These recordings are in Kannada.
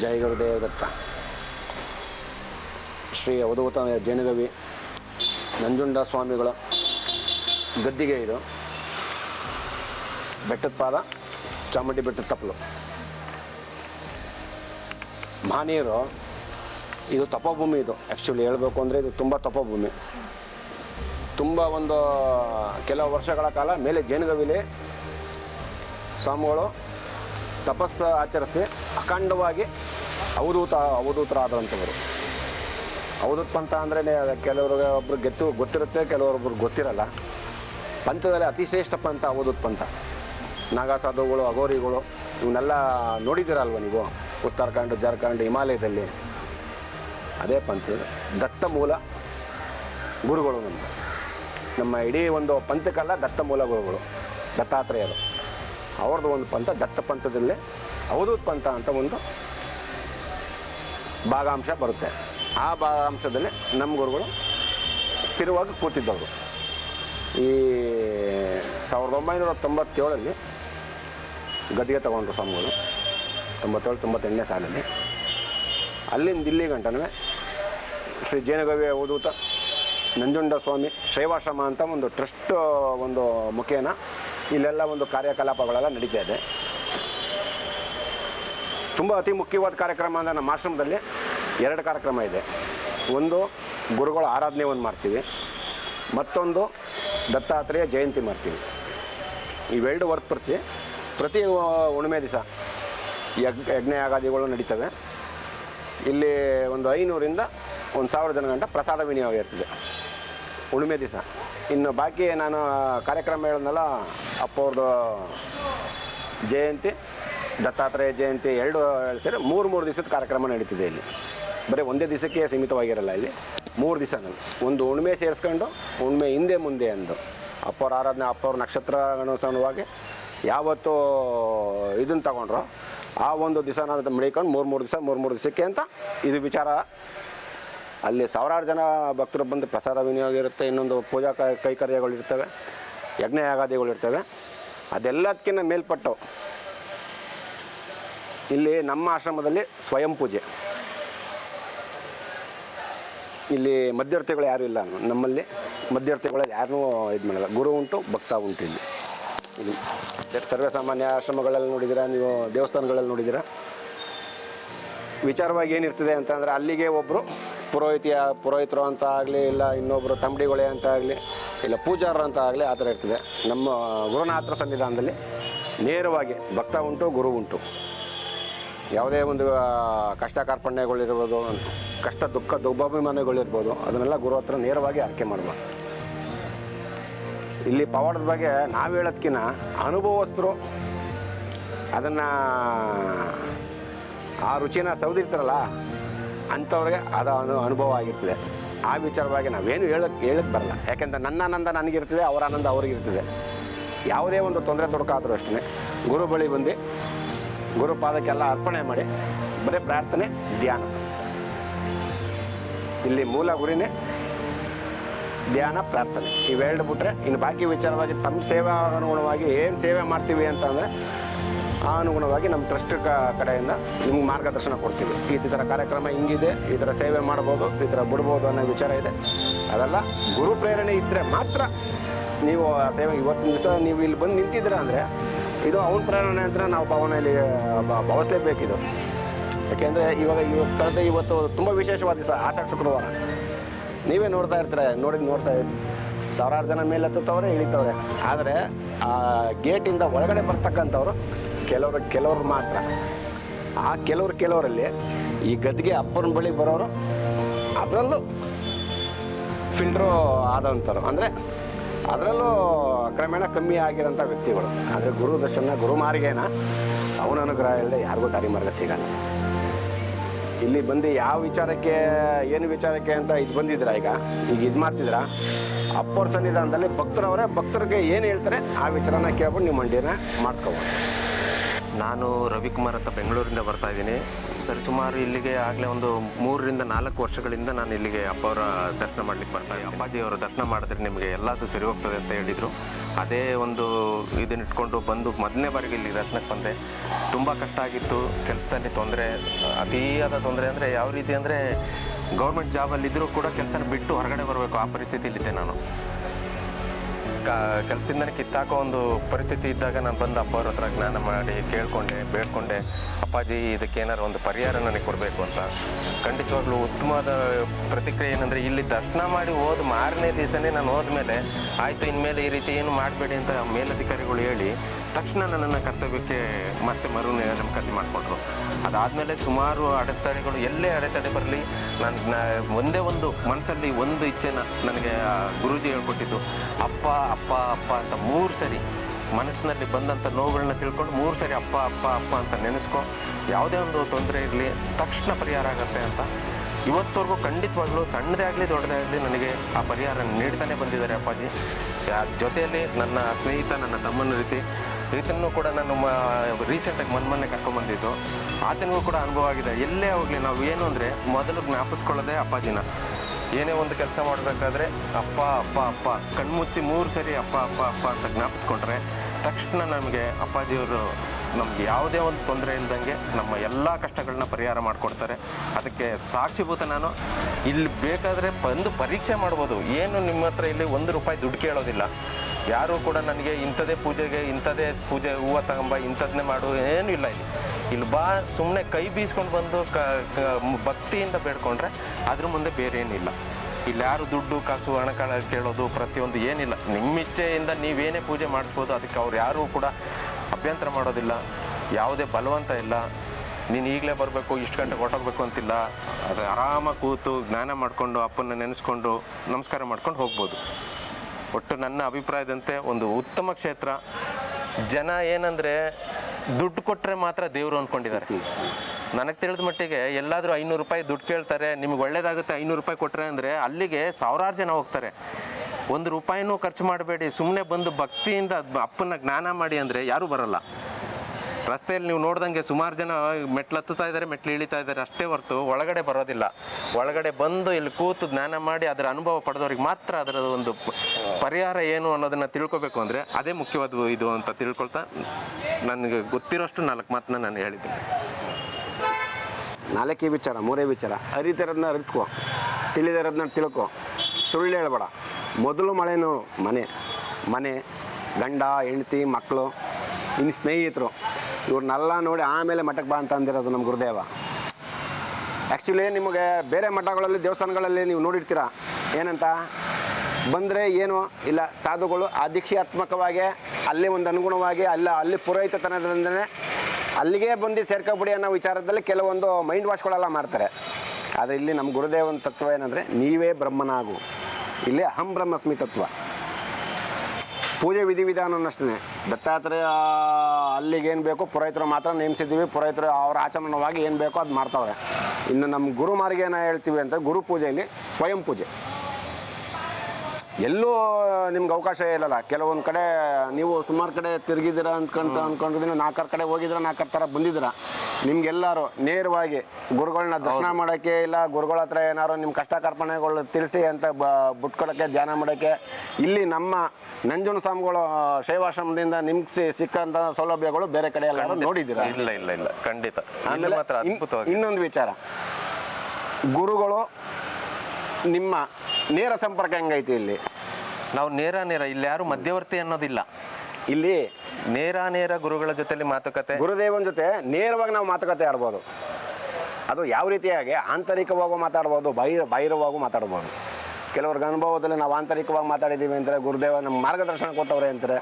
ಜಯ ಗುರುದೇವದತ್ತ ಶ್ರೀ ಅವಧೂತ ಜೈನಗವಿ ನಂಜುಂಡ ಸ್ವಾಮಿಗಳ ಗದ್ದಿಗೆ ಇದು. ಬೆಟ್ಟದ ಪಾದ, ಚಾಮುಂಡಿ ಬೆಟ್ಟದ ತಪ್ಪಲು. ಮಹನೀಯರು, ಇದು ತಪಭೂಮಿ ಇದು. ಆ್ಯಕ್ಚುಲಿ ಹೇಳಬೇಕು ಅಂದರೆ ಇದು ತುಂಬ ತಪೋಭೂಮಿ. ತುಂಬ ಒಂದು ಕೆಲವು ವರ್ಷಗಳ ಕಾಲ ಮೇಲೆ ಜೇನುಗವಿಲಿ ಸ್ವಾಮಿಗಳು ತಪಸ್ಸು ಆಚರಿಸಿ ಅಖಂಡವಾಗಿ ಅವಧೂತ ಅವಧೂತರಾದಂಥವರು ಅವಧೂತ ಪಂಥ ಅಂದರೆ ಕೆಲವ್ರಿಗೆ ಒಬ್ರು ಗೆತ್ತು, ಗೊತ್ತಿರುತ್ತೆ ಕೆಲವೊಬ್ರು ಗೊತ್ತಿರಲ್ಲ. ಪಂಥದಲ್ಲಿ ಅತಿ ಶ್ರೇಷ್ಠ ಪಂಥ ಅವಧೂತ ಪಂಥ ನಾಗಾಸಾಧುಗಳು ಅಗೋರಿಗಳು ಇವನ್ನೆಲ್ಲ ನೋಡಿದ್ದೀರಲ್ವ ನೀವು? ಉತ್ತರಾಖಂಡ್, ಜಾರ್ಖಂಡ್, ಹಿಮಾಲಯದಲ್ಲಿ. ಅದೇ ಪಂಥ. ದತ್ತ ಮೂಲ ಗುರುಗಳು ನಮ್ಮ ನಮ್ಮ ಇಡೀ ಒಂದು ಪಂಥಕ್ಕಲ್ಲ ದತ್ತ ಮೂಲ ಗುರುಗಳು, ದತ್ತಾತ್ರೇಯರು. ಅವ್ರದ್ದು ಒಂದು ಪಂಥ ದತ್ತ ಪಂಥದಲ್ಲೇ ಅವಧೂತ್ ಪಂಥ ಅಂತ ಒಂದು ಭಾಗಾಂಶ ಬರುತ್ತೆ. ಆ ಭಾಗಾಂಶದಲ್ಲಿ ನಮ್ಮ ಗುರುಗಳು ಸ್ಥಿರವಾಗಿ ಕೂತಿದ್ದವರು. ಈ ಸಾವಿರದ ಒಂಬೈನೂರ ತೊಂಬತ್ತೇಳಲ್ಲಿ ಗದ್ದಿಗೆ ತಗೊಂಡ್ರು ಸ್ವಾಮಿಗಳು. ತೊಂಬತ್ತೇಳು, ತೊಂಬತ್ತೆಂಟನೇ ಸಾಲಲ್ಲಿ. ಅಲ್ಲಿಂದ ಇಲ್ಲಿ ಗಂಟನೂ ಶ್ರೀ ಜೇನಗವಿ ಓದೂತ ನಂಜುಂಡ ಸ್ವಾಮಿ ಶೈವಾಶ್ರಮ ಅಂತ ಒಂದು ಟ್ರಸ್ಟ್, ಒಂದು ಮುಖೇನ. ಇಲ್ಲೆಲ್ಲ ಒಂದು ಕಾರ್ಯಕಲಾಪಗಳೆಲ್ಲ ನಡೀತಾ ಇದೆ. ತುಂಬ ಅತಿ ಮುಖ್ಯವಾದ ಕಾರ್ಯಕ್ರಮ ಅಂದರೆ ನಮ್ಮ ಆಶ್ರಮದಲ್ಲಿ ಎರಡು ಕಾರ್ಯಕ್ರಮ ಇದೆ. ಒಂದು ಗುರುಗಳ ಆರಾಧನೆ ಒಂದು ಮಾಡ್ತೀವಿ. ಮತ್ತೊಂದು ದತ್ತಾತ್ರೇಯ ಜಯಂತಿ ಮಾಡ್ತೀವಿ. ಇವೆರಡು ಹೊರತುಪಡಿಸಿ ಪ್ರತಿ ಹುಣ್ಮೆ ದಿವಸ ಯಜ್ಞ ಯಜ್ಞಯಾಗಾದಿಗಳು ನಡೀತವೆ. ಇಲ್ಲಿ ಒಂದು ಐನೂರಿಂದ ಒಂದು ಸಾವಿರ ಜನ ಗಂಟ ಪ್ರಸಾದ ವಿನಿಯೋಗ ಇರ್ತದೆ. ಹುಣ್ಮೆ ದಿವಸ. ಇನ್ನು ಬಾಕಿ ನಾನು ಕಾರ್ಯಕ್ರಮ ಹೇಳಿದ್ನಲ್ಲ ಅಪ್ಪ ಅವ್ರದ್ದು ಜಯಂತಿ. ದತ್ತಾತ್ರೇಯ ಜಯಂತಿ ಎರಡು, ಸೇರಿ, ಮೂರು ಮೂರು ದಿವಸದ ಕಾರ್ಯಕ್ರಮ ನಡೀತಿದೆ ಇಲ್ಲಿ. ಬರೀ ಒಂದೇ ದಿವಸಕ್ಕೆ ಸೀಮಿತವಾಗಿರಲ್ಲ ಇಲ್ಲಿ. ಮೂರು ದಿವಸನಲ್ಲಿ ಒಂದು ಹುಣ್ಮೆ ಸೇರಿಸ್ಕೊಂಡು, ಹುಣ್ಮೆ ಹಿಂದೆ ಮುಂದೆ ಅಂದು. ಅಪ್ಪವ್ರ ಆರಾಧನೆ, ಅಪ್ಪವ್ರ ನಕ್ಷತ್ರ ಅನುಸಾರವಾಗಿ ಯಾವತ್ತು ಇದನ್ನು ತಗೊಂಡ್ರು. ಆ ಒಂದು ದಿವಸ ನಾನು ಮಡಿಕೊಂಡು ಮೂರು ಮೂರು ದಿವಸ, ಮೂರು ಮೂರು ದಿವಸಕ್ಕೆ ಅಂತ ಇದು ವಿಚಾರ. ಅಲ್ಲಿ ಸಾವಿರಾರು ಜನ ಭಕ್ತರು ಬಂದು ಪ್ರಸಾದ ವಿನಿಯೋಗ ಇರುತ್ತೆ, ಇನ್ನೊಂದು ಪೂಜಾ ಕೈ, ಕೈಕರ್ಯಗಳು ಇರ್ತವೆ ಯಜ್ಞ ಯಾಗಾದಿಗಳು ಇರ್ತವೆ. ಅದೆಲ್ಲದಕ್ಕಿಂತ ಮೇಲ್ಪಟ್ಟು ಇಲ್ಲಿ ನಮ್ಮ ಆಶ್ರಮದಲ್ಲಿ ಸ್ವಯಂ ಪೂಜೆ. ಇಲ್ಲಿ ಮಧ್ಯವರ್ತಿಗಳು ಯಾರು ಇಲ್ಲ ನಮ್ಮಲ್ಲಿ ಮಧ್ಯವರ್ತಿಗಳಲ್ಲಿ ಯಾರನ್ನೂ ಇದು ಮಾಡಲ್ಲ. ಗುರು ಉಂಟು, ಭಕ್ತ ಉಂಟು ಇಲ್ಲಿ. ಇಲ್ಲಿ ಸರ್ವೇ ಸಾಮಾನ್ಯ ಆಶ್ರಮಗಳಲ್ಲಿ ನೋಡಿದ್ದೀರಾ, ನೀವು ದೇವಸ್ಥಾನಗಳಲ್ಲಿ ನೋಡಿದಿರ ವಿಚಾರವಾಗಿ ಏನಿರ್ತದೆ ಅಂತಂದರೆ ಅಲ್ಲಿಗೆ ಒಬ್ಬರು ಪುರೋಹಿತಿಯ ಪುರೋಹಿತರು ಅಂತ ಆಗಲಿ, ಇಲ್ಲ ಇನ್ನೊಬ್ಬರು ತಂಬಡಿಗಳೇ ಅಂತ ಆಗಲಿ, ಇಲ್ಲ ಪೂಜಾರರು ಅಂತ ಆಗಲಿ ಆ ಥರ ಇರ್ತದೆ. ನಮ್ಮ ಗುರುನಾಥರ ಸನ್ನಿಧಾನದಲ್ಲಿ ನೇರವಾಗಿ ಭಕ್ತ ಉಂಟು, ಗುರು ಉಂಟು. ಯಾವುದೇ ಒಂದು ಕಷ್ಟ ಕಾರ್ಪಣ್ಯಗಳಿರ್ಬೋದು, ಕಷ್ಟ ದುಃಖ ದುರ್ಭಾಭಿಮಾನಗಳಿರ್ಬೋದು, ಅದನ್ನೆಲ್ಲ ಗುರು ಹತ್ರ ನೇರವಾಗಿ ಆಯ್ಕೆ ಮಾಡ್ಬೋದು ಇಲ್ಲಿ ಪವಾಡದ ಬಗ್ಗೆ ನಾವು ಹೇಳೋದ್ಕಿಂತ ಅನುಭವಸ್ಥರು ಅದನ್ನು, ಆ ರುಚಿನ ಸೌದಿರ್ತಾರಲ್ಲ ಅಂಥವ್ರಿಗೆ ಅದು ಅನು, ಅನುಭವ ಆಗಿರ್ತದೆ. ಆ ವಿಚಾರವಾಗಿ ನಾವೇನು ಹೇಳಕ್ಕೆ ಹೇಳಕ್ಕೆ ಬರಲ್ಲ. ಯಾಕೆಂದ್ರೆ ನನ್ನ ಆನಂದ ನನಗಿರ್ತದೆ, ಅವರ ಆನಂದ ಅವ್ರಿಗಿರ್ತದೆ. ಯಾವುದೇ ಒಂದು ತೊಂದರೆ ತೊಡಕಾದರೂ ಅಷ್ಟೇ ಗುರು ಬಳಿ ಬಂದು ಗುರು ಪಾದಕ್ಕೆಲ್ಲ ಅರ್ಪಣೆ ಮಾಡಿ, ಬರೀ ಪ್ರಾರ್ಥನೆ, ಧ್ಯಾನ. ಇಲ್ಲಿ ಮೂಲ ಗುರಿನೇ ಧ್ಯಾನ, ಪ್ರಾರ್ಥನೆ. ಇವೆರಡು ಬಿಟ್ರೆ ಇನ್ನು ಬಾಕಿ ವಿಚಾರವಾಗಿ ತಮ್ಮ ಸೇವಾ ಅನುಗುಣವಾಗಿ ಏನು ಸೇವೆ ಮಾಡ್ತೀವಿ ಅಂತಂದರೆ ಆ ಅನುಗುಣವಾಗಿ ನಮ್ಮ ಟ್ರಸ್ಟ್ ಕಡೆಯಿಂದ ನಿಮ್ಗೆ ಮಾರ್ಗದರ್ಶನ ಕೊಡ್ತೀವಿ. ಈ ಥರ ಕಾರ್ಯಕ್ರಮ ಹಿಂಗಿದೆ, ಈ ಥರ ಸೇವೆ ಮಾಡ್ಬೋದು, ಈ ಥರ ಬಿಡ್ಬೋದು ಅನ್ನೋ ವಿಚಾರ ಇದೆ. ಅದೆಲ್ಲ ಗುರು ಪ್ರೇರಣೆ ಇದ್ದರೆ ಮಾತ್ರ ನೀವು ಆ ಸೇವೆ ಇವತ್ತಿನ ದಿವಸ ನೀವು ಇಲ್ಲಿ ಬಂದು ನಿಂತಿದ್ದೀರ ಅಂದರೆ ಇದು ಅವನ ಪ್ರೇರಣೆ ಅಂತ ನಾವು ಭಾವನೆಯಲ್ಲಿ ಭಾವಿಸ್ಲೇಬೇಕಿದು. ಯಾಕೆಂದರೆ ಇವಾಗ ಇವಾಗ ಕಳೆದ ಇವತ್ತು ತುಂಬ ವಿಶೇಷವಾದ ದಿವಸ, ಆಷಾಢ ಶುಕ್ರವಾರ. ನೀವೇ ನೋಡ್ತಾ ಇರ್ತೀರ ನೋಡಿ ನೋಡ್ತಾ ಸಾವಿರಾರು ಜನ ಮೇಲೆ ಹತ್ತುತ್ತವ್ರೆ ಇಳಿತವ್ರೆ. ಆದರೆ ಆ ಗೇಟಿಂದ ಒಳಗಡೆ ಬರ್ತಕ್ಕಂಥವ್ರು ಕೆಲವರು ಕೆಲವರು ಮಾತ್ರ. ಆ ಕೆಲವರು, ಕೆಲವರಲ್ಲಿ ಈ ಗದ್ದಿಗೆ ಅಪ್ಪನ ಬಳಿ ಬರೋರು, ಅದರಲ್ಲೂ ಫಿಲ್ಟ್ರು ಆದಂಥವ್ರು. ಅಂದರೆ ಅದರಲ್ಲೂ ಕ್ರಮೇಣ ಕಮ್ಮಿ ಆಗಿರೋಂಥ ವ್ಯಕ್ತಿಗಳು. ಆದರೆ ಗುರು ದರ್ಶನ ಗುರು ಮಾರ್ಗೇನ ಅವನ ಅನುಗ್ರಹ ಇಲ್ಲದೆ ಯಾರಿಗೂ ದಾರಿ ಮಾರ್ಗ ಸಿಗಲ್ಲ. ಇಲ್ಲಿ ಬಂದು ಯಾವ ವಿಚಾರಕ್ಕೆ, ಏನು ವಿಚಾರಕ್ಕೆ ಅಂತ ಇದು ಬಂದಿದ್ರ ಈಗ? ಈಗ ಇದು ಮಾಡ್ತಿದ್ದೀರಾ? ಅಪ್ಪರ್ ಸನ್ನಿಧಾನದಲ್ಲಿ ಭಕ್ತರವರೇ ಭಕ್ತರಿಗೆ ಏನು ಹೇಳ್ತಾರೆ ಆ ವಿಚಾರನ ಕೇಳ್ಬಿಟ್ಟು ನಿಮ್ಮ ಮಂಡಿನ ಮಾಡಿಸ್ಕೋಬೋದು. ನಾನು ರವಿಕುಮಾರ್ ಅಂತ ಬೆಂಗಳೂರಿಂದ ಬರ್ತಾ ಇದ್ದೀನಿ. ಸರಿಸುಮಾರು ಇಲ್ಲಿಗೆ ಆಗಲೇ ಒಂದು ಮೂರರಿಂದ ನಾಲ್ಕು ವರ್ಷಗಳಿಂದ ನಾನು ಇಲ್ಲಿಗೆ ಅಪ್ಪವರ ದರ್ಶನ ಮಾಡ್ಲಿಕ್ಕೆ ಬರ್ತಾ ಇದ್ದೀನಿ. ಅಪ್ಪಾಜಿಯವರ ದರ್ಶನ ಮಾಡಿದ್ರೆ ನಿಮಗೆ ಎಲ್ಲದೂ ಸರಿ ಹೋಗ್ತದೆ ಅಂತ ಹೇಳಿದರು. ಅದೇ ಒಂದು ಇದನ್ನ ಇಟ್ಕೊಂಡು ಬಂದು ಮೊದಲನೇ ಬಾರಿಗೆ ಇಲ್ಲಿ ದರ್ಶನಕ್ಕೆ ಬಂದೆ. ತುಂಬ ಕಷ್ಟ ಆಗಿತ್ತು. ಕೆಲಸದಲ್ಲಿ ತೊಂದರೆ, ಅತಿಯಾದ ತೊಂದರೆ ಅಂದರೆ ಯಾವ ರೀತಿ ಅಂದರೆ ಗೌರ್ಮೆಂಟ್ ಜಾಬಲ್ಲಿದ್ದರೂ ಕೂಡ ಕೆಲಸನ ಬಿಟ್ಟು ಹೊರಗಡೆ ಬರಬೇಕು. ಆ ಪರಿಸ್ಥಿತಿಯಲ್ಲಿದ್ದೆ ನಾನು. ಕೆಲಸದಿಂದನೇ ಕಿತ್ತಾಕೋ ಒಂದು ಪರಿಸ್ಥಿತಿ ಇದ್ದಾಗ ನಾನು ಬಂದು ಅಪ್ಪ ಅವ್ರ ಹತ್ರ ಜ್ಞಾನ ಮಾಡಿ ಕೇಳ್ಕೊಂಡೆ, ಬೇಡ್ಕೊಂಡೆ, ಅಪ್ಪಾಜಿ ಇದಕ್ಕೆ ಏನಾರು ಒಂದು ಪರಿಹಾರ ನನಗೆ ಕೊಡಬೇಕು ಅಂತ. ಖಂಡಿತವಾಗ್ಲೂ ಉತ್ತಮವಾದ ಪ್ರತಿಕ್ರಿಯೆ ಏನಂದರೆ ಇಲ್ಲಿ ದರ್ಶನ ಮಾಡಿ ಹೋದ ಮಾರನೇ ದಿವಸನೇ ನಾನು ಹೋದ್ಮೇಲೆ ಆಯಿತು ಇನ್ಮೇಲೆ ಈ ರೀತಿ ಏನು ಮಾಡಬೇಡಿ ಅಂತ ಮೇಲಧಿಕಾರಿಗಳು ಹೇಳಿ ತಕ್ಷಣ ನನ್ನನ್ನು ಕರ್ತವ್ಯಕ್ಕೆ ಮತ್ತೆ ಮರು ನೇಮಕಾತಿ ಮಾಡಿಕೊಟ್ರು ಅದಾದಮೇಲೆ ಸುಮಾರು ಅಡೆತಡೆಗಳು, ಎಲ್ಲೇ ಅಡೆತಡೆ ಬರಲಿ, ನಾನು ನಾ- ಒಂದೇ ಒಂದು ಮನಸ್ಸಲ್ಲಿ ಒಂದು ಇಚ್ಛೆನ ನನಗೆ ಗುರುಜಿ ಹೇಳ್ಕೊಟ್ಟಿದ್ದು. ಅಪ್ಪ ಅಪ್ಪ ಅಪ್ಪ ಅಂತ ಮೂರು ಸರಿ ಮನಸ್ಸಿನಲ್ಲಿ ಬಂದಂಥ ನೋವುಗಳನ್ನ ತಿಳ್ಕೊಂಡು ಮೂರು ಸರಿ ಅಪ್ಪ ಅಪ್ಪ ಅಪ್ಪ ಅಂತ ನೆನೆಸ್ಕೊ, ಯಾವುದೇ ಒಂದು ತೊಂದರೆ ಇರಲಿ, ತಕ್ಷಣ ಪರಿಹಾರ ಆಗುತ್ತೆ ಅಂತ. ಇವತ್ತವರೆಗೂ ಖಂಡಿತವಾಗ್ಲೂ ಸಣ್ಣದೇ ಆಗಲಿ, ದೊಡ್ಡದೇ ಆಗಲಿ ನನಗೆ ಆ ಪರಿಹಾರ ನೀಡ್ತಾನೆ ಬಂದಿದ್ದಾರೆ ಅಪ್ಪಾಜಿ. ಜೊತೆಯಲ್ಲಿ ನನ್ನ ಸ್ನೇಹಿತ, ನನ್ನ ತಮ್ಮನ ರೀತಿ ಈತನೂ ಕೂಡ ನಾನು ರೀಸೆಂಟಾಗಿ ಮೊನ್ನೆ ಕರ್ಕೊಂಬಂದಿದ್ದು ಆತನಿಗೂ ಕೂಡ ಅನುಭವ ಆಗಿದೆ. ಎಲ್ಲೇ ಹೋಗಲಿ, ನಾವು ಏನು ಅಂದರೆ ಮೊದಲು ಜ್ಞಾಪಿಸ್ಕೊಳ್ಳೋದೆ ಅಪ್ಪಾಜಿನ. ಏನೇ ಒಂದು ಕೆಲಸ ಮಾಡಬೇಕಾದ್ರೆ ಅಪ್ಪ ಅಪ್ಪ ಅಪ್ಪ, ಕಣ್ಮುಚ್ಚಿ ಮೂರು ಸರಿ ಅಪ್ಪ ಅಪ್ಪ ಅಪ್ಪ ಅಂತ ಜ್ಞಾಪಿಸ್ಕೊಂಡ್ರೆ ತಕ್ಷಣ ನಮಗೆ ಅಪ್ಪಾಜಿಯವರು ನಮ್ಗೆ ಯಾವುದೇ ಒಂದು ತೊಂದರೆ ಇಲ್ದಂಗೆ ನಮ್ಮ ಎಲ್ಲ ಕಷ್ಟಗಳನ್ನ ಪರಿಹಾರ ಮಾಡಿಕೊಡ್ತಾರೆ. ಅದಕ್ಕೆ ಸಾಕ್ಷಿಭೂತ ನಾನು. ಇಲ್ಲಿ ಬೇಕಾದರೆ ಬಂದು ಪರೀಕ್ಷೆ ಮಾಡ್ಬೋದು. ಏನು ನಿಮ್ಮ ಹತ್ರ ಇಲ್ಲಿ ಒಂದು ರೂಪಾಯಿ ದುಡ್ಡು ಕೇಳೋದಿಲ್ಲ. ಯಾರೂ ಕೂಡ ನನಗೆ ಇಂಥದೇ ಪೂಜೆಗೆ ಇಂಥದೇ ಪೂಜೆ ಹೂವು ತಗೊಂಬ ಇಂಥದನ್ನೇ ಮಾಡು, ಏನೂ ಇಲ್ಲ ಇಲ್ಲಿ. ಇಲ್ಲಿ ಬಾ ಸುಮ್ಮನೆ ಕೈ ಬೀಸ್ಕೊಂಡು ಬಂದು ಕ ಭಕ್ತಿಯಿಂದ ಬೇಡ್ಕೊಂಡ್ರೆ ಅದ್ರ ಮುಂದೆ ಬೇರೆ ಏನಿಲ್ಲ ಇಲ್ಲಿ ಯಾರು ದುಡ್ಡು, ಕಾಸು, ಹಣಕಾಳ ಕೇಳೋದು ಪ್ರತಿಯೊಂದು ಏನಿಲ್ಲ. ನಿಮ್ಮ ಇಚ್ಛೆಯಿಂದ ನೀವೇನೇ ಪೂಜೆ ಮಾಡಿಸ್ಬೋದು, ಅದಕ್ಕೆ ಅವ್ರು ಯಾರೂ ಕೂಡ ಅಭ್ಯಂತರ ಮಾಡೋದಿಲ್ಲ. ಯಾವುದೇ ಬಲವಂತ ಇಲ್ಲ. ನೀನು ಈಗಲೇ ಬರಬೇಕು, ಇಷ್ಟು ಗಂಟೆಗೆ ಹೊಟ್ಟೋಗ್ಬೇಕು ಅಂತಿಲ್ಲ. ಅದು ಆರಾಮಾಗಿ ಕೂತು ಜ್ಞಾನ ಮಾಡಿಕೊಂಡು ಅಪ್ಪನ ನೆನೆಸ್ಕೊಂಡು, ನಮಸ್ಕಾರ ಮಾಡ್ಕೊಂಡು ಹೋಗ್ಬೋದು. ಒಟ್ಟು ನನ್ನ ಅಭಿಪ್ರಾಯದಂತೆ ಒಂದು ಉತ್ತಮ ಕ್ಷೇತ್ರ. ಜನ ಏನಂದರೆ ದುಡ್ಡು ಕೊಟ್ಟರೆ ಮಾತ್ರ ದೇವರು ಅಂದ್ಕೊಂಡಿದ್ದಾರೆ ನನಗೆ ತಿಳಿದ ಮಟ್ಟಿಗೆ ಎಲ್ಲಾದರೂ ಐನೂರು ರೂಪಾಯಿ ದುಡ್ಡು ಕೇಳ್ತಾರೆ, ನಿಮ್ಗೆ ಒಳ್ಳೇದಾಗುತ್ತೆ ಐನೂರು ರೂಪಾಯಿ ಕೊಟ್ಟರೆ ಅಂದರೆ ಅಲ್ಲಿಗೆ ಸಾವಿರಾರು ಜನ ಹೋಗ್ತಾರೆ. ಒಂದು ರೂಪಾಯಿನೂ ಖರ್ಚು ಮಾಡಬೇಡಿ ಸುಮ್ಮನೆ ಬಂದು ಭಕ್ತಿಯಿಂದ ಅಪ್ಪನ ಜ್ಞಾನ ಮಾಡಿ ಅಂದರೆ ಯಾರೂ ಬರಲ್ಲ. ರಸ್ತೆಯಲ್ಲಿ ನೀವು ನೋಡ್ದಂಗೆ ಸುಮಾರು ಜನ ಮೆಟ್ಲು ಹತ್ತುತ್ತಾ ಇದ್ದಾರೆ, ಮೆಟ್ಲು ಇಳಿತಾ ಇದ್ದಾರೆ. ಅಷ್ಟೇ ಹೊರತು ಒಳಗಡೆ ಬರೋದಿಲ್ಲ. ಒಳಗಡೆ ಬಂದು ಇಲ್ಲಿ ಕೂತು ಜ್ಞಾನ ಮಾಡಿ ಅದರ ಅನುಭವ ಪಡೆದವ್ರಿಗೆ ಮಾತ್ರ ಅದರ ಒಂದು ಪರಿಹಾರ ಏನು ಅನ್ನೋದನ್ನ ತಿಳ್ಕೊಬೇಕು ಅಂದರೆ ಅದೇ ಮುಖ್ಯವಾದ ಇದು ಅಂತ ತಿಳ್ಕೊಳ್ತಾ ನನಗೆ ಗೊತ್ತಿರೋಷ್ಟು ನಾಲ್ಕು ಮಾತನ್ನ ನಾನು ಹೇಳಿದ್ದೀನಿ. ನಾಲ್ಕೇ ವಿಚಾರ, ಮೂರೇ ವಿಚಾರ. ಅರಿತಿರೋದನ್ನ ಅರಿತ್ಕೋ ತಿಳಿದಿರೋದನ್ನ ತಿಳ್ಕೊ. ಸುಳ್ಳು ಹೇಳ್ಬೇಡ. ಮೊದಲು ಮಳೆನೂ ಮನೆ ಮನೆ, ಗಂಡ, ಹೆಂಡತಿ, ಮಕ್ಕಳು, ಇನ್ನು ಸ್ನೇಹಿತರು. ಇವ್ರನ್ನೆಲ್ಲ ನೋಡಿ ಆಮೇಲೆ ಮಠಕ್ಕೆ ಬಾ ಅಂತ ಅಂದಿರೋದು ನಮ್ಮ ಗುರುದೇವ. ಆ್ಯಕ್ಚುಲಿ ನಿಮಗೆ ಬೇರೆ ಮಠಗಳಲ್ಲಿ, ದೇವಸ್ಥಾನಗಳಲ್ಲಿ ನೀವು ನೋಡಿರ್ತೀರ? ಏನಂತ? ಬಂದರೆ ಏನು? ಇಲ್ಲ, ಸಾಧುಗಳು ಅಧೀಕ್ಷಾತ್ಮಕವಾಗಿ ಅಲ್ಲಿ ಒಂದು ಅನುಗುಣವಾಗಿ, ಅಲ್ಲ, ಅಲ್ಲಿ ಅಂದ್ರೆ ಅಲ್ಲಿಗೆ ಬಂದು ಸೇರ್ಕೊಬಿಡಿ ಅನ್ನೋ ವಿಚಾರದಲ್ಲಿ ಕೆಲವೊಂದು ಮೈಂಡ್ ವಾಶ್ಗಳೆಲ್ಲ ಮಾಡ್ತಾರೆ. ಆದರೆ ಇಲ್ಲಿ ನಮ್ಮ ಗುರುದೇವನ ತತ್ವ ಏನಂದರೆ, ನೀವೇ ಬ್ರಹ್ಮನಾಗು. ಇಲ್ಲಿ ಅಹಂ ಬ್ರಹ್ಮಸ್ಮಿ ತತ್ವ. ಪೂಜೆ ವಿಧಿವಿಧಾನವನ್ನಷ್ಟೇ ದತ್ತಾತ್ರೇಯ ಅಲ್ಲಿಗೆ ಏನು ಬೇಕೋ ಪುರೋಹಿತರು ಮಾತ್ರ ನೇಮಿಸಿದ್ದೀವಿ. ಪುರೋಹಿತರು ಅವ್ರ ಆಚರಣವಾಗಿ ಏನು ಬೇಕೋ ಅದು ಮಾಡ್ತಾವ್ರೆ. ಇನ್ನು ನಮ್ಮ ಗುರುಮಾರಿಗೆ ಮಾರ್ಗೇನ ಹೇಳ್ತೀವಿ ಅಂತ ಗುರು ಪೂಜೆಯಲ್ಲಿ ಸ್ವಯಂ ಪೂಜೆ. ಎಲ್ಲೂ ನಿಮ್ಗೆ ಅವಕಾಶ ಇಲ್ಲಲ್ಲ. ಕೆಲವೊಂದು ಕಡೆ ನೀವು ಸುಮಾರು ಕಡೆ ತಿರುಗಿದ್ದೀರಾ ಅಂದ್ಕೊಂತ ಅಂದ್ಕೊಂಡಿದ್ದೀನಿ ನಾಲ್ಕಾರು ಕಡೆ ಹೋಗಿದ್ರೆ ನಾಲ್ಕಾರು ಥರ ಬಂದಿದ್ದೀರ. ನಿಮ್ಗೆಲ್ಲರೂ ನೇರವಾಗಿ ಗುರುಗಳನ್ನ ದರ್ಶನ ಮಾಡೋಕ್ಕೆ ಇಲ್ಲ ಗುರುಗಳ ಹತ್ರ ಏನಾರು ನಿಮ್ಮ ಕಷ್ಟ ಕರ್ಪಣೆಗಳು ತಿಳಿಸಿ ಅಂತ ಬ ಬಿಟ್ಕೊಡೋಕ್ಕೆ ಧ್ಯಾನ ಮಾಡೋಕ್ಕೆ ಇಲ್ಲಿ ನಮ್ಮ ನಂಜುನ ಸ್ವಾಮಿಗಳು ಶೈವಾಶ್ರಮದಿಂದ ನಿಮ್ಗೆ ಸಿ ಸಿಕ್ಕಂಥ ಸೌಲಭ್ಯಗಳು ಬೇರೆ ಕಡೆ ಎಲ್ಲ ನೋಡಿದ್ದೀರಾ? ಇಲ್ಲ ಇಲ್ಲ ಇಲ್ಲ. ಖಂಡಿತ. ಆಮೇಲೆ ಇನ್ನೊಂದು ವಿಚಾರ. ಗುರುಗಳು ನಿಮ್ಮ ನೇರ ಸಂಪರ್ಕ ಹೆಂಗೈತಿ ಇಲ್ಲಿ? ನಾವು ನೇರ ನೇರ. ಇಲ್ಲಿ ಯಾರು ಮಧ್ಯವರ್ತಿ ಅನ್ನೋದಿಲ್ಲ. ಇಲ್ಲಿ ನೇರ ನೇರ ಗುರುಗಳ ಜೊತೆಲಿ ಮಾತುಕತೆ. ಗುರುದೇವನ ಜೊತೆ ನೇರವಾಗಿ ನಾವು ಮಾತುಕತೆ ಆಡ್ಬೋದು. ಅದು ಯಾವ ರೀತಿಯಾಗಿ ಆಂತರಿಕವಾಗೂ ಮಾತಾಡ್ಬೋದು, ಬಹಿರ, ಬಾಹಿರವಾಗೂ ಮಾತಾಡ್ಬೋದು. ಕೆಲವ್ರಿಗೆ ಅನುಭವದಲ್ಲಿ ನಾವು ಆಂತರಿಕವಾಗಿ ಮಾತಾಡಿದ್ದೀವಿ ಅಂತಾರೆ ಗುರುದೇವ ನಮ್ಮ ಮಾರ್ಗದರ್ಶನ ಕೊಟ್ಟವ್ರೆ ಅಂತಾರೆ.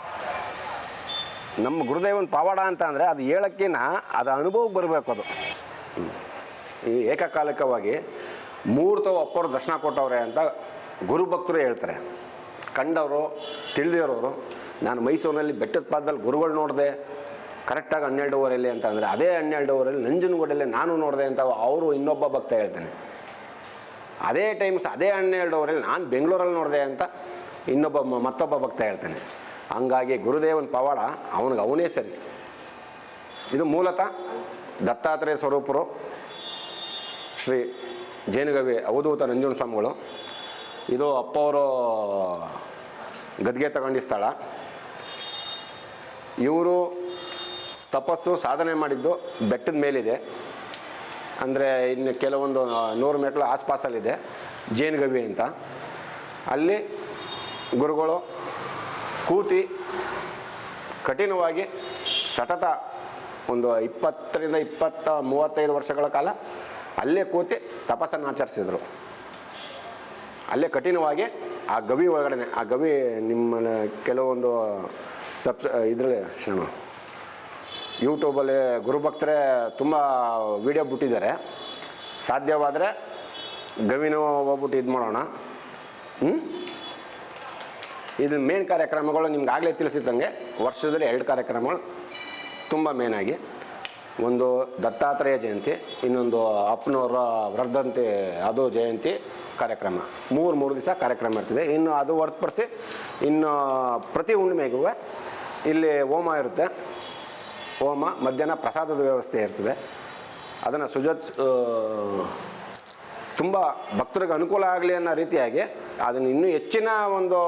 ನಮ್ಮ ಗುರುದೇವನ ಪವಾಡ ಅಂತ ಅಂದರೆ ಅದು ಹೇಳೋಕ್ಕಿಂತ ಅದು ಅನುಭವಕ್ಕೆ ಬರಬೇಕು ಅದು. ಈ ಏಕಕಾಲಿಕವಾಗಿ ಮೂರ್ತ ಒಪ್ಪರು ದರ್ಶನ ಕೊಟ್ಟವ್ರೆ ಅಂತ ಗುರುಭಕ್ತರು ಹೇಳ್ತಾರೆ. ಕಂಡವರು, ತಿಳಿದಿರೋರು ನಾನು ಮೈಸೂರಿನಲ್ಲಿ ಬೆಟ್ಟದ ಪಾದದಲ್ಲಿ ಗುರುಗಳು ನೋಡಿದೆ ಕರೆಕ್ಟಾಗಿ ಹನ್ನೆರಡೂವರೆಯಲ್ಲಿ ಅಂತ ಅಂದರೆ ಅದೇ ಹನ್ನೆರಡೂವರೆಯಲ್ಲಿ ನಂಜನಗೂಡಲ್ಲಿ ನಾನು ನೋಡಿದೆ ಅಂತ ಅವರು ಇನ್ನೊಬ್ಬ ಭಕ್ತ ಹೇಳ್ತಾನೆ. ಅದೇ ಟೈಮ್ಸ್ ಅದೇ ಹನ್ನೆರಡು ಓವರಲ್ಲಿ ನಾನು ಬೆಂಗಳೂರಲ್ಲಿ ನೋಡಿದೆ ಅಂತ ಇನ್ನೊಬ್ಬ ಮತ್ತೊಬ್ಬ ಭಕ್ತ ಹೇಳ್ತಾನೆ. ಹಂಗಾಗಿ ಗುರುದೇವನ ಪವಾಡ ಅವನಿಗೆ ಅವನೇ ಸರಿ. ಇದು ಮೂಲತಃ ದತ್ತಾತ್ರೇಯ ಸ್ವರೂಪರು ಶ್ರೀ ಜೇನುಗವಿ ಅವಧೂತ ನಂಜುನ ಸ್ವಾಮಿಗಳು. ಇದು ಅಪ್ಪ ಅವರು ಗದ್ಗೆ ತಗೊಂಡಿದ್ದ ಸ್ಥಳ. ಇವರು ತಪಸ್ಸು ಸಾಧನೆ ಮಾಡಿದ್ದು ಬೆಟ್ಟದ ಮೇಲಿದೆ. ಅಂದರೆ ಇನ್ನು ಕೆಲವೊಂದು ನೂರು ಮೆಟ್ಲು ಆಸ್ಪಾಸಲ್ಲಿದೆ ಜೇನುಗವಿ ಅಂತ. ಅಲ್ಲಿ ಗುರುಗಳು ಕೂತಿ ಕಠಿಣವಾಗಿ ಸತತ ಒಂದು ಇಪ್ಪತ್ತರಿಂದ ಇಪ್ಪತ್ತ ಮೂವತ್ತೈದು ವರ್ಷಗಳ ಕಾಲ ಅಲ್ಲೇ ಕೂತಿ ತಪಸ್ಸನ್ನು ಆಚರಿಸಿದರು. ಅಲ್ಲೇ ಕಠಿಣವಾಗಿ ಆ ಗವಿ ಒಳಗಡೆ ಆ ಗವಿ ನಿಮ್ಮ ಕೆಲವೊಂದು ಸಬ್ ಇದರಲ್ಲಿ ಶ್ರಮ ಯೂಟ್ಯೂಬಲ್ಲಿ ಗುರುಭಕ್ತರೇ ತುಂಬ ವಿಡಿಯೋ ಬಿಟ್ಟಿದ್ದಾರೆ. ಸಾಧ್ಯವಾದರೆ ಗವಿನ ಹೋಗ್ಬಿಟ್ಟು ಇದು ಮಾಡೋಣ. ಹ್ಞೂ ಇದು ಮೇನ್ ಕಾರ್ಯಕ್ರಮಗಳು ನಿಮ್ಗೆ ಆಗಲೇ ತಿಳಿಸಿದ್ದಂಗೆ ವರ್ಷದಲ್ಲಿ ಎರಡು ಕಾರ್ಯಕ್ರಮಗಳು ತುಂಬ ಮೇನಾಗಿ ಒಂದು ದತ್ತಾತ್ರೇಯ ಜಯಂತಿ, ಇನ್ನೊಂದು ಅಪ್ಪನವರ ವೃದ್ಧಂತಿ ಅದು ಜಯಂತಿ ಕಾರ್ಯಕ್ರಮ. ಮೂರು ಮೂರು ದಿವಸ ಕಾರ್ಯಕ್ರಮ ಇರ್ತದೆ. ಇನ್ನು ಅದು ಹೊರತುಪಡಿಸಿ ಇನ್ನು ಪ್ರತಿ ಹುಣ್ಣಿಮೆಗೂ ಇಲ್ಲಿ ಹೋಮ ಇರುತ್ತೆ. ಹೋಮ, ಮಧ್ಯಾಹ್ನ ಪ್ರಸಾದದ ವ್ಯವಸ್ಥೆ ಇರ್ತದೆ. ಅದನ್ನು ಸುಜತ್ ತುಂಬ ಭಕ್ತರಿಗೆ ಅನುಕೂಲ ಆಗಲಿ ಅನ್ನೋ ರೀತಿಯಾಗಿ ಅದನ್ನು ಇನ್ನೂ ಹೆಚ್ಚಿನ ಒಂದು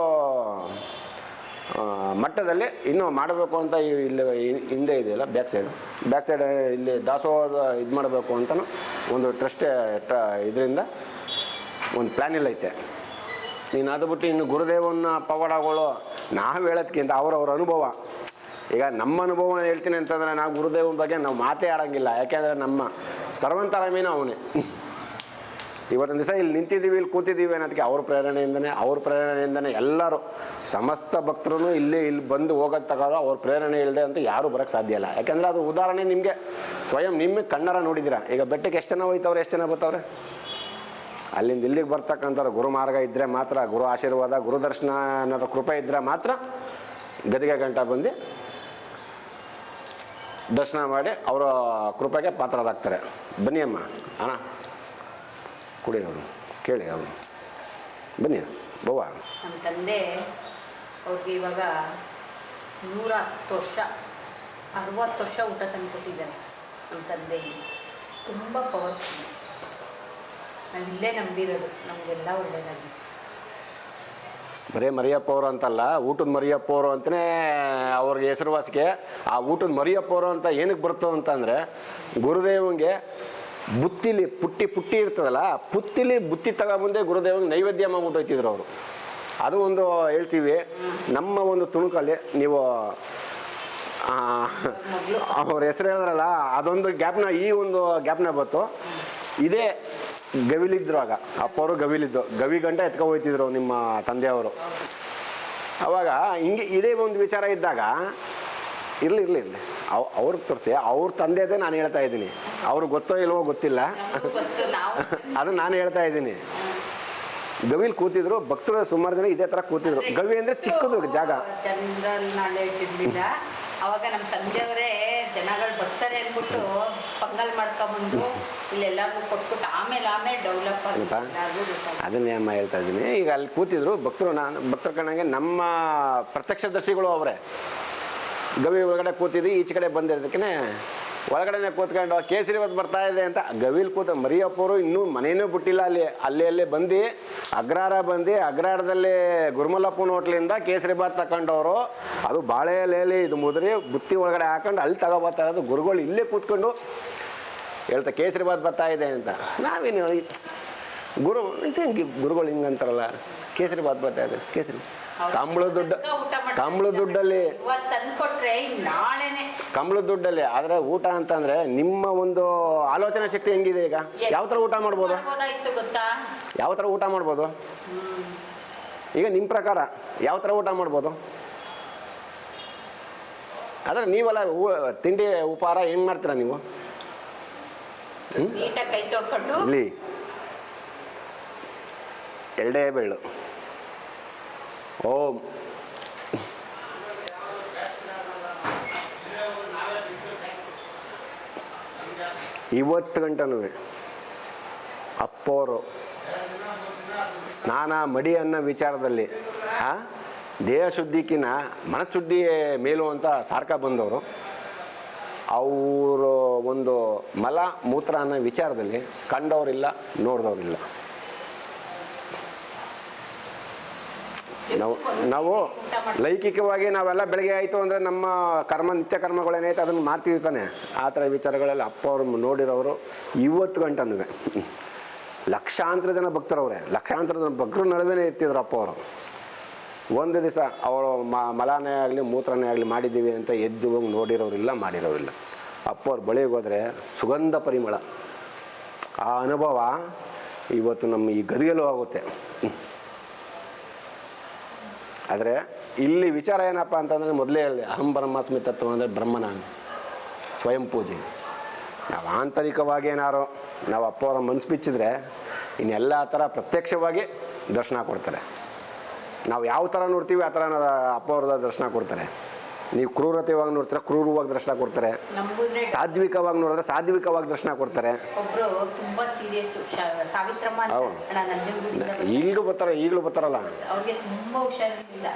ಮಟ್ಟದಲ್ಲಿ ಇನ್ನೂ ಮಾಡಬೇಕು ಅಂತ ಇಲ್ಲಿ ಹಿಂದೆ ಇದೆಯಲ್ಲ ಬ್ಯಾಕ್ ಸೈಡ್ ಬ್ಯಾಕ್ ಸೈಡ್ ಇಲ್ಲಿ ದಾಸೋಹದ ಇದು ಮಾಡಬೇಕು ಅಂತಲೂ ಒಂದು ಟ್ರಸ್ಟ್ ಇದರಿಂದ ಒಂದು ಪ್ಲ್ಯಾನ್ ಇಲ್ಲ ಐತೆ. ನೀನು ಅದು ಬಿಟ್ಟು ಇನ್ನು ಗುರುದೇವನ ಪವಾಡಗಳು, ನಾವು ಹೇಳೋದ್ಕಿಂತ ಅವರವ್ರ ಅನುಭವ. ಈಗ ನಮ್ಮ ಅನುಭವ ಹೇಳ್ತೀನಿ ಅಂತಂದರೆ ನಾವು ಗುರುದೇವನ ಬಗ್ಗೆ ನಾವು ಮಾತೇ ಆಡೋಂಗಿಲ್ಲ. ಯಾಕೆಂದರೆ ನಮ್ಮ ಸರ್ವಂತರಾಮೀನು ಅವನೇ. ಇವತ್ತಿನ ದಿವಸ ಇಲ್ಲಿ ನಿಂತಿದ್ದೀವಿ, ಇಲ್ಲಿ ಕೂತಿದ್ದೀವಿ ಅನ್ನೋದಕ್ಕೆ ಅವ್ರ ಪ್ರೇರಣೆಯಿಂದನೇ ಅವ್ರ ಪ್ರೇರಣೆಯಿಂದನೇ ಎಲ್ಲರೂ ಸಮಸ್ತ ಭಕ್ತರು ಇಲ್ಲಿ ಇಲ್ಲಿ ಬಂದು ಹೋಗೋದು ತಗೋದು ಅವ್ರ ಪ್ರೇರಣೆ ಇಲ್ಲದೆ ಅಂತ ಯಾರೂ ಬರೋಕ್ಕೆ ಸಾಧ್ಯ ಇಲ್ಲ. ಯಾಕೆಂದರೆ ಅದು ಉದಾಹರಣೆ ನಿಮಗೆ. ಸ್ವಯಂ ನಿಮಗೆ ಕಣ್ಣರ ನೋಡಿದ್ದೀರಾ? ಈಗ ಬೆಟ್ಟಕ್ಕೆ ಎಷ್ಟು ಜನ ಹೋಯ್ತವ್ರೆ, ಎಷ್ಟು ಜನ ಬರ್ತಾವ್ರೆ? ಅಲ್ಲಿಂದ ಇಲ್ಲಿಗೆ ಬರ್ತಕ್ಕಂಥವ್ರು ಗುರು ಮಾರ್ಗ ಇದ್ದರೆ ಮಾತ್ರ, ಗುರು ಆಶೀರ್ವಾದ, ಗುರು ದರ್ಶನ ಅನ್ನೋದು ಕೃಪೆ ಇದ್ದರೆ ಮಾತ್ರ ಗದಿಗೆ ಗಂಟ ಬಂದು ದರ್ಶನ ಮಾಡಿ ಅವರ ಕೃಪೆಗೆ ಪಾತ್ರರಾಗ್ತಾರೆ. ಬನ್ನಿ ಅಮ್ಮ. ಅಣ್ಣ. ಕುಡಿ ಅವನು. ಕೇಳಿ ಅವನು. ಬನ್ನಿ ಬವ್ವ ನಮ್ಮ ತಂದೆ ಅವ್ರಿಗೆ ಇವಾಗ ನೂರ ಹತ್ತು ವರ್ಷ ಅರವತ್ತು ವರ್ಷ ಊಟ ತಂದು ಕೊಟ್ಟಿದ್ದಾರೆ ನಮ್ಮ ತಂದೆ. ತುಂಬ ಪವರ್ಫುಲ್ ನಾವು ಇಲ್ಲೇ ನಂಬಿರೋದು ನಮಗೆಲ್ಲ ಒಳ್ಳೆಯದಾಗಿ ಬರೀ ಮರಿಯಪ್ಪ ಅವರು ಅಂತಲ್ಲ ಊಟದ ಮರಿಯಪ್ಪ ಅವರು ಅಂತಲೇ ಅವ್ರಿಗೆ ಹೆಸರುವಾಸಿಗೆ ಆ ಊಟದ ಮರಿಯಪ್ಪ ಅವರು ಅಂತ ಏನಕ್ಕೆ ಬರುತ್ತೋ ಅಂತಂದರೆ ಗುರುದೇವಂಗೆ ಬುತ್ತಿಲಿ ಪುಟ್ಟಿ ಪುಟ್ಟಿ ಇರ್ತದಲ್ಲ, ಪುತ್ತಿಲಿ ಬುತ್ತಿ ತಗೊಂಬಂದೆ ಗುರುದೇವಂಗೆ ನೈವೇದ್ಯ ಮಾಡ್ಬಿಟ್ಟು ಹೋಯ್ತಿದ್ರು ಅವರು. ಅದು ಒಂದು ಹೇಳ್ತೀವಿ, ನಮ್ಮ ಒಂದು ತುಣುಕಲ್ಲಿ ನೀವು ಅವ್ರ ಹೆಸರು ಹೇಳಿದ್ರಲ್ಲ, ಅದೊಂದು ಗ್ಯಾಪ್ನ, ಈ ಒಂದು ಗ್ಯಾಪ್ನ ಬಂತು. ಇದೇ ಗವಿಲಿದ್ರು ಆಗ ಅಪ್ಪವರು ಗವಿಲಿದ್ದು, ಗವಿ ಗಂಟೆ ಎತ್ಕೊ ಹೋಯ್ತಿದ್ರು ನಿಮ್ಮ ತಂದೆಯವರು. ಅವಾಗ ಹಿಂಗೆ ಇದೇ ಒಂದು ವಿಚಾರ ಇದ್ದಾಗ, ಇರಲಿ ಇರಲಿ ಇರಲಿ. ಅವ್, ಅವ್ರಿಗೆ ತೋರಿಸಿ, ಅವ್ರ ತಂದೆದೇ ನಾನು ಹೇಳ್ತಾ ಇದ್ದೀನಿ. ಅವ್ರಿಗೆ ಗೊತ್ತೋ ಇಲ್ವೋ ಗೊತ್ತಿಲ್ಲ. ಅದು ನಾನು ಹೇಳ್ತಾ ಇದ್ದೀನಿ. ಗವಿಲ್ ಕೂತಿದ್ರು ಭಕ್ತರು ಸುಮಾರು ಜನ ಇದೇ ತರ ಕೂತಿದ್ರು. ಗವಿ ಅಂದ್ರೆ ಚಿಕ್ಕದು ಜಾಗ. ಜನರಲ್ ನಾಲೆಡ್ಜ್ ಇರಲಿಲ್ಲ ಅವಾಗ ನಮ್ಮ ತಂದೆಯವರೇ ಜನಗಳು ಬರ್ತಾರೆ ಅಂದ್ಬಿಟ್ಟು ಪಂಗಲ್ ಮಾಡ್ಕೊಂಡ್ಬಂದು ಇಲ್ಲೆಲ್ಲರಿಗೂ ಕೊಟ್ಬಿಟ್ಟು ಆಮೇಲೆ ಆಮೇಲೆ ಡೆವಲಪ್? ಅದನ್ನೇ ಅಮ್ಮ ಹೇಳ್ತಾ ಇದ್ದೀನಿ. ಈಗ ಅಲ್ಲಿ ಕೂತಿದ್ರು ಭಕ್ತರು ನಾನು ಭಕ್ತರ ಕಣಂಗೆ ನಮ್ಮ ಪ್ರತ್ಯಕ್ಷದರ್ಶಿಗಳು ಅವರೇ. ಗವಿ ಒಳಗಡೆ ಕೂತಿದ್ವಿ ಈಚೆ ಕಡೆ ಬಂದಿರೋದಕ್ಕೆ ಒಳಗಡೆನೆ ಕೂತ್ಕೊಂಡು ಕೇಸರಿ ಹೊತ್ತು ಬರ್ತಾ ಇದೆ ಅಂತ ಗವಿಲ್ ಕೂತ ಮರಿಯಪ್ಪರು ಇನ್ನೂ ಮನೇನೂ ಬಿಟ್ಟಿಲ್ಲ, ಅಲ್ಲಿ ಅಲ್ಲಿ ಅಲ್ಲಿ ಬಂದು, ಅಗ್ರಾರ ಬಂದು, ಅಗ್ರಾರದಲ್ಲಿ ಗುರುಮಲ್ಲಪ್ಪನ ಹೋಟ್ಲಿಂದ ಕೇಸರಿ ಬಾತ್ ತಗೊಂಡವರು ಅದು ಬಾಳೆ ಲೇಲಿ ಇದು ಮುದ್ರಿ, ಬುತ್ತಿ ಒಳಗಡೆ ಹಾಕೊಂಡು ಅಲ್ಲಿ ತಗೋಬರ್ತಾ ಅದು ಗುರುಗಳು ಇಲ್ಲೇ ಕೂತ್ಕೊಂಡು ಹೇಳ್ತಾ, ಕೇಸರಿ ಬಾತ್ ಬರ್ತಾ ಇದೆ ಅಂತ. ನಾವೇನು, ಗುರು ಇದು ಗುರುಗಳು ಹಿಂಗಂತಾರಲ್ಲ, ಕೇಸರಿ ಬಾತ್ ಬರ್ತಾ ಇದೆ, ಕೇಸರಿ. ಕಂಬಳ ದುಡ್ಡು ಕಂಬಳ ದುಡ್ಡಲ್ಲಿ ಕಂಬಳ ದುಡ್ಡಲ್ಲಿ ಆದರೆ ಊಟ ಅಂತಂದ್ರೆ ನಿಮ್ಮ ಒಂದು ಆಲೋಚನಾ ಶಕ್ತಿ ಹೆಂಗಿದೆ ಈಗ? ಯಾವ ಥರ ಊಟ ಮಾಡ್ಬೋದು? ಯಾವ ಥರ ಊಟ ಮಾಡ್ಬೋದು? ಈಗ ನಿಮ್ಮ ಪ್ರಕಾರ ಯಾವ ಥರ ಊಟ ಮಾಡ್ಬೋದು? ಆದರೆ ನೀವೆಲ್ಲ ತಿಂಡಿ ಉಪಹಾರ ಏನು ಮಾಡ್ತೀರಾ ನೀವು? ಇಲ್ಲಿ. ಎರಡೇ ಬೆಳ್ಳು. ಓಂ. ಇವತ್ತು ಗಂಟನೂ ಅಪ್ಪೋರು. ಸ್ನಾನ ಮಡಿ ಅನ್ನೋ ವಿಚಾರದಲ್ಲಿ, ಆ, ದೇಹ ಶುದ್ಧಿಕಿನ ಮನಸ್ಸುದ್ದಿ ಮೇಲು ಅಂತ ಸಾರ್ಕ ಬಂದವರು. ಅವರು ಒಂದು ಮಲ ಮೂತ್ರ ಅನ್ನೋ ವಿಚಾರದಲ್ಲಿ ಕಂಡವರಿಲ್ಲ, ನೋಡಿದವರಿಲ್ಲ. ನಾವು ನಾವು ಲೈಂಗಿಕವಾಗಿ ನಾವೆಲ್ಲ ಬೆಳಗ್ಗೆ ಆಯಿತು ಅಂದರೆ ನಮ್ಮ ಕರ್ಮ, ನಿತ್ಯ ಕರ್ಮಗಳೇನೈತೆ ಅದನ್ನು ಮಾಡ್ತೀವಿ ತಾನೆ. ಆ ಥರ ವಿಚಾರಗಳಲ್ಲಿ ಅಪ್ಪ ಅವರು ನೋಡಿರೋರು ಇವತ್ತು ಗಂಟನೂ ಲಕ್ಷಾಂತರ ಜನ ಭಕ್ತರವ್ರೆ ಲಕ್ಷಾಂತರ ಜನ ಭಕ್ತರ ನಡುವೆ ಇರ್ತಿದ್ರು ಅಪ್ಪ ಅವರು. ಒಂದು ದಿವಸ ಅವಳು ಮ, ಮಲಾನೇ ಆಗಲಿ, ಮೂತ್ರನೇ ಆಗಲಿ ಮಾಡಿದ್ದೀವಿ ಅಂತ ಎದ್ದು ಹೋಗಿ ನೋಡಿರೋರಿಲ್ಲ ಮಾಡಿರೋರಿಲ್ಲ ಅಪ್ಪ ಅವ್ರ ಬಳಿಗೆ ಹೋದರೆ ಸುಗಂಧ ಪರಿಮಳ. ಆ ಅನುಭವ ಇವತ್ತು ನಮ್ಮ ಈ ಗದಿಯಲ್ಲೂ ಆಗುತ್ತೆ. ಆದರೆ ಇಲ್ಲಿ ವಿಚಾರ ಏನಪ್ಪ ಅಂತಂದರೆ ಮೊದಲೇ ಹೇಳಿದೆ ಅಹಂ ಬ್ರಹ್ಮಾಸ್ಮಿ ತತ್ವ ಅಂದರೆ ಬ್ರಹ್ಮನ ಸ್ವಯಂ ಪೂಜೆ. ನಾವು ಆಂತರಿಕವಾಗಿ ಏನಾರು ನಾವು ಅಪ್ಪವರ ಮನಸ್ಸು ಬಿಚ್ಚಿದ್ರೆ ಇನ್ನೆಲ್ಲ ಥರ ಪ್ರತ್ಯಕ್ಷವಾಗಿ ದರ್ಶನ ಕೊಡ್ತಾರೆ. ನಾವು ಯಾವ ಥರ ನೋಡ್ತೀವಿ ಆ ಥರ ಅಪ್ಪ ಅವ್ರದ ದರ್ಶನ ಕೊಡ್ತಾರೆ. ನೀವು ಕ್ರೂರತೆವಾಗಿ ನೋಡ್ತೀರ ಕ್ರೂರವಾಗಿ ದರ್ಶನ ಕೊಡ್ತಾರೆ. ಸಾಧ್ವಿಕವಾಗಿ ನೋಡಿದ್ರೆ ಸಾಧ್ವಿಕವಾಗಿ ದರ್ಶನ ಕೊಡ್ತಾರೆ. ಈಗಲೂ ಬರ್ತಾರೆ ಈಗಲೂ ಬರ್ತಾರಲ್ಲ. ಅವ್ರಿಗೆ ತುಂಬಾ ಹುಷಾರಿರ್ಲಿಲ್ಲ.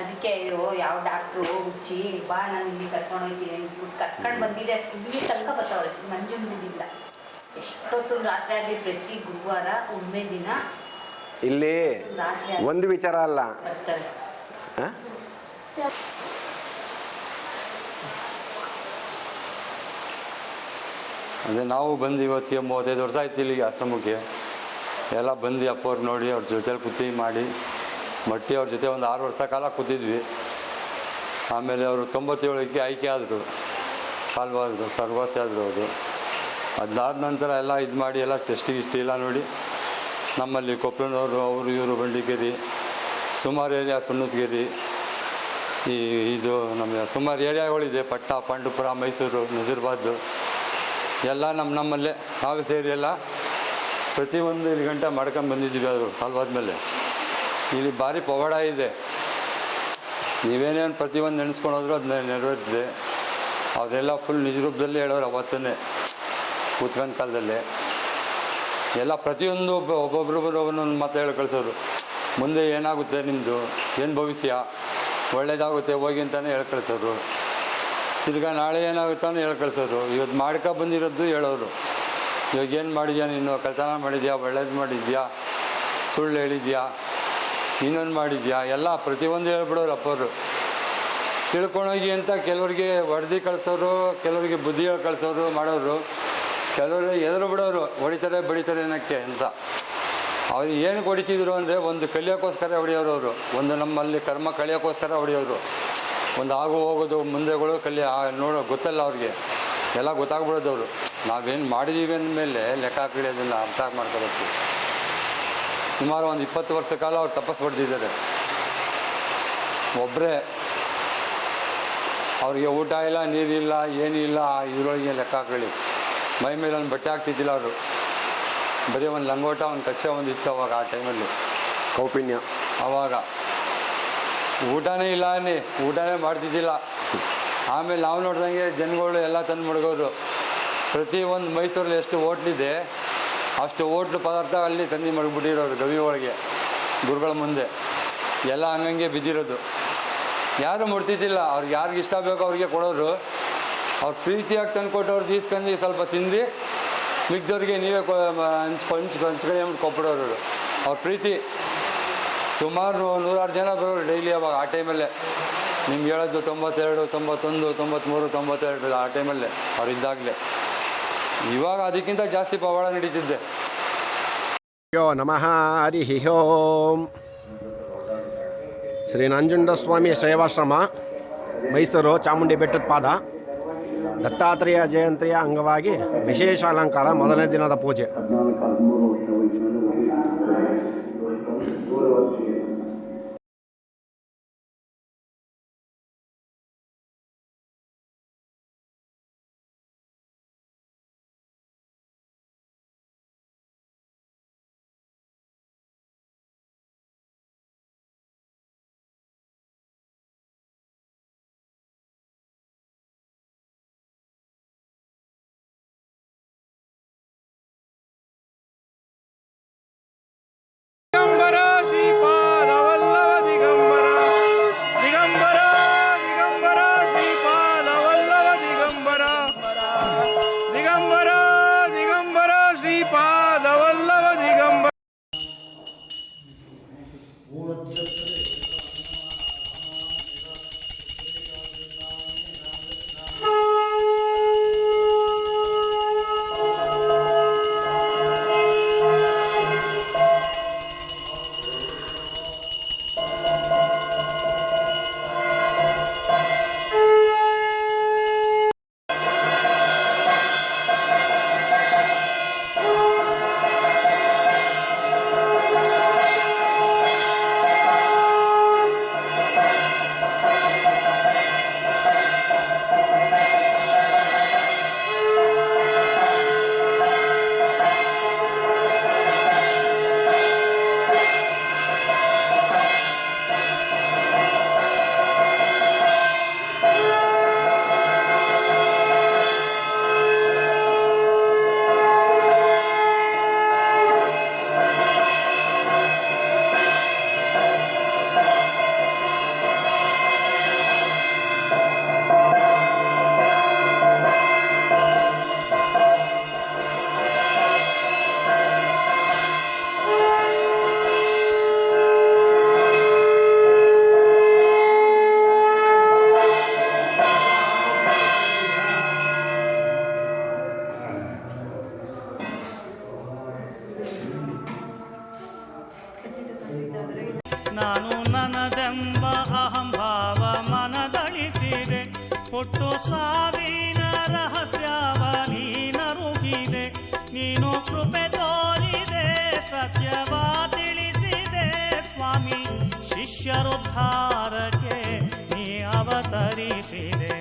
ಅದಕ್ಕೆ ಅಯ್ಯೋ ಯಾವ ಡಾಕ್ಟ್ರು ಹುಚ್ಚಿ ಬಾ ನಾನು ಇಲ್ಲಿ ಕರ್ಕೊಂಡು ಹೋಗ್ತೀನಿ. ಕರ್ಕೊಂಡು ಬಂದಿದ್ದೆ ಅಷ್ಟು ಇಲ್ಲಿ ತನಕ ಬರ್ತಾವ್ರೆ ನಂಜನಗೂಡಿಲ್ಲ ಎಷ್ಟೊತ್ತು ರಾತ್ರಿ ಆಗಲಿ ಪ್ರತಿ ಗುರುವಾರ ಒಮ್ಮೆ ದಿನ ಇಲ್ಲಿ ಒಂದು ವಿಚಾರ ಅಲ್ಲ. ಬರ್ತಾರೆ. ಆ? ಅದೇ ನಾವು ಬಂದು ಇವತ್ತಿಗೆ ಮೂವತ್ತೈದು ವರ್ಷ ಆಯ್ತು ಇಲ್ಲಿಗೆ ಆಶ್ರಮಕ್ಕೆ. ಎಲ್ಲ ಬಂದು ಅಪ್ಪವ್ರು ನೋಡಿ ಅವ್ರ ಜೊತೆಲಿ ಕೂತಿ ಮಾಡಿ ಮಟ್ಟಿ ಅವ್ರ ಜೊತೆ ಒಂದು ಆರು ವರ್ಷ ಕಾಲ ಕೂತಿದ್ವಿ. ಆಮೇಲೆ ಅವರು ತೊಂಬತ್ತೇಳಕ್ಕೆ ಆಯ್ಕೆ ಆದರು. ಕಾಲ್ವಾದ್ರು ಸರ್ವಾಸಿ ಆದರು ಅವರು. ಅದಾದ ನಂತರ ಎಲ್ಲ ಇದು ಮಾಡಿ ಎಲ್ಲ ಟೆಸ್ಟಿಗೆ ಇಷ್ಟ ಇಲ್ಲ ನೋಡಿ ನಮ್ಮಲ್ಲಿ ಕೊಪ್ಪಳನವರು ಅವರು ಇವರು ಬಂಡಿಗೇರಿ, ಸುಮಾರು ಏರಿಯಾ ಸುಣ್ಣದಗಿರಿ, ಈ ಇದು ನಮ್ಮ ಸುಮಾರು ಏರಿಯಾಗಳಿದೆ ಪಟ್ಟ, ಪಾಂಡುಪುರ, ಮೈಸೂರು, ನಜೀರ್ಬಾದ್. ಎಲ್ಲ ನಮ್ಮ ನಮ್ಮಲ್ಲೇ ನಾವು ಎಲ್ಲ ಪ್ರತಿಯೊಂದು ಇಲ್ಲಿ ಗಂಟೆ ಮಾಡ್ಕೊಂಡು ಬಂದಿದ್ದೀವಿ ಅದು ಮೇಲೆ ಇಲ್ಲಿ ಭಾರಿ ಪವಾಡ ಇದೆ. ನೀವೇನೇನು ಪ್ರತಿಯೊಂದು ನೆನೆಸ್ಕೊಂಡು ಹೋದ್ರು ಅದನ್ನ ನೆರವೇರಿಸಿದೆ ಅವರೆಲ್ಲ ಫುಲ್ ನಿಜ ರೂಪದಲ್ಲಿ ಹೇಳೋರು ಅವತ್ತೇ ಕೂತ್ಕೊಂಡ ಕಾಲದಲ್ಲಿ. ಎಲ್ಲ ಪ್ರತಿಯೊಂದು ಒಬ್ಬ ಒಬ್ಬೊಬ್ರೊಬ್ಬರು ಒಂದೊಂದು ಮಾತು ಹೇಳಿ ಕಳಿಸೋರು. ಮುಂದೆ ಏನಾಗುತ್ತೆ ನಿಮ್ಮದು ಏನು ಭವಿಷ್ಯ? ಒಳ್ಳೇದಾಗುತ್ತೆ, ಹೋಗಿ ಅಂತಲೇ ಹೇಳಿ ಕಳಿಸೋರು. ತಿರ್ಗಾ ನಾಳೆ ಏನಾಗುತ್ತೋ ಹೇಳಿ ಕಳಿಸೋರು ಇವತ್ತು ಮಾಡ್ಕೊ ಬಂದಿರೋದು ಹೇಳೋರು. ಇವಾಗ ಏನು ಮಾಡಿದ್ಯಾ ನೀನು? ಕಳ್ತನ ಮಾಡಿದ್ಯಾ? ಒಳ್ಳೇದು ಮಾಡಿದ್ಯಾ? ಸುಳ್ಳು ಹೇಳಿದ್ಯಾ? ಇನ್ನೊಂದು ಮಾಡಿದ್ಯಾ? ಎಲ್ಲ ಪ್ರತಿಯೊಂದು ಹೇಳ್ಬಿಡೋರು ಅಪ್ಪರು. ತಿಳ್ಕೊಂಡೋಗಿ ಅಂತ ಕೆಲವರಿಗೆ ವರದಿ ಕಳಿಸೋರು, ಕೆಲವರಿಗೆ ಬುದ್ಧಿ ಹೇಳಿ ಕಳಿಸೋರು ಮಾಡೋರು. ಕೆಲವರು ಎದುರು ಬಿಡೋರು ಹೊಡಿತಾರೆ, ಬಡಿತಾರೆ ಏನಕ್ಕೆ ಅಂತ. ಅವ್ರು ಏನು ಹೊಡಿತಿದ್ರು ಅಂದರೆ ಒಂದು ಕಲಿಯೋಕ್ಕೋಸ್ಕರ ಹೊಡೆಯೋರು ಅವರು. ಒಂದು ನಮ್ಮಲ್ಲಿ ಕರ್ಮ ಕಳಿಯೋಕ್ಕೋಸ್ಕರ ಹೊಡೆಯೋರು. ಒಂದು ಆಗು ಹೋಗೋದು ಮುಂದೆಗಳು ಕಲಿ ನೋಡೋ ಗೊತ್ತಲ್ಲ ಅವ್ರಿಗೆ. ಎಲ್ಲ ಗೊತ್ತಾಗ್ಬಿಡೋದು ಅವರು. ನಾವೇನು ಮಾಡಿದ್ದೀವಿ ಅಂದಮೇಲೆ ಲೆಕ್ಕ ಹಾಕಿ ಅದನ್ನು ಅರ್ಥ ಮಾಡ್ಕೋಬೇಕು ಸುಮಾರು ಒಂದು ಇಪ್ಪತ್ತು ವರ್ಷ ಕಾಲ ಅವ್ರು ತಪಸ್ಸು ಪಡೆದಿದ್ದಾರೆ. ಒಬ್ಬರೇ ಅವ್ರಿಗೆ ಊಟ ಇಲ್ಲ ನೀರಿಲ್ಲ ಏನಿಲ್ಲ ಇದರೊಳಗೆ ಲೆಕ್ಕ ಹಾಕೊಳ್ಳಿ ಮೈ ಮೇಲೆ ಒಂದು ಬಟ್ಟೆ ಹಾಕ್ತಿದ್ದಿಲ್ಲ ಅವರು. ಬರೀ ಒಂದು ಲಂಗೋಟ ಒಂದು ಕಚ್ಚೆ ಒಂದು ಇತ್ತು ಅವಾಗ ಆ ಟೈಮಲ್ಲಿ ಕೌಪಿನ್ಯ. ಅವಾಗ. ಊಟನೇ ಇಲ್ಲ ಅನ್ನಿ. ಊಟನೇ ಮಾಡ್ತಿದ್ದಿಲ್ಲ. ಆಮೇಲೆ ನಾವು ನೋಡ್ದಂಗೆ ಜನಗಳು ಎಲ್ಲ ತಂದು ಮಡಗೋದು ಪ್ರತಿ ಒಂದು ಮೈಸೂರಲ್ಲಿ ಎಷ್ಟು ಹೋಟ್ಲಿದೆ ಅಷ್ಟು ಹೋಟ್ಲು ಪದಾರ್ಥ ಅಲ್ಲಿ ತಂದು ಮಡಗ್ಬಿಟ್ಟಿರೋರು ಗವಿ ಒಳಗೆ, ಗುರುಗಳ ಮುಂದೆ. ಎಲ್ಲ ಹಂಗಂಗೆ ಬಿದ್ದಿರೋದು. ಯಾರು ಮುಡ್ತಿದ್ದಿಲ್ಲ. ಅವ್ರಿಗೆ ಯಾರಿಗೆ ಇಷ್ಟ ಬೇಕೋ ಅವ್ರಿಗೆ ಕೊಡೋರು. ಅವ್ರು ಪ್ರೀತಿಯಾಗಿ ತಂದು ಕೊಟ್ಟವ್ರು ಈಸ್ಕೊಂಡು ಸ್ವಲ್ಪ ತಿಂದು, ಮಿಕ್ದವ್ರಿಗೆ ನೀವೇ ಕೊ- ಹಂಚ್ ಹಂಚ್ ಹಂಚ್ಕೊಂಡು ಕೊಪ್ಪಡೋರು ಅವ್ರ ಪ್ರೀತಿ. ಸುಮಾರು ನೂರಾರು ಜನ ಬರೋರು ಡೈಲಿ ಅವಾಗ ಆ ಟೈಮಲ್ಲೇ ನಿಮ್ಗೆ ಹೇಳೋದು ತೊಂಬತ್ತೆರಡು, ತೊಂಬತ್ತೊಂದು ತೊಂಬತ್ತ್ಮೂರು ತೊಂಬತ್ತೆರಡು ಆ ಟೈಮಲ್ಲೇ ಅವ್ರು ಇದ್ದಾಗಲೇ. ಇವಾಗ ಅದಕ್ಕಿಂತ ಜಾಸ್ತಿ ಪವಾಡ ನಡೀತಿದ್ದೆ. ಯೋ ನಮಃ, ಹರಿ ಓಂ ಶ್ರೀ ನಂಜುಂಡಸ್ವಾಮಿ ಸೇವಾಶ್ರಮ ಮೈಸೂರು ಚಾಮುಂಡಿ ಬೆಟ್ಟದ ಪಾದ. ದತ್ತಾತ್ರೇಯ ಜಯಂತಿಯ ಅಂಗವಾಗಿ ವಿಶೇಷ ಅಲಂಕಾರ ಮೊದಲನೇ ದಿನದ ಪೂಜೆ. गौरवती है।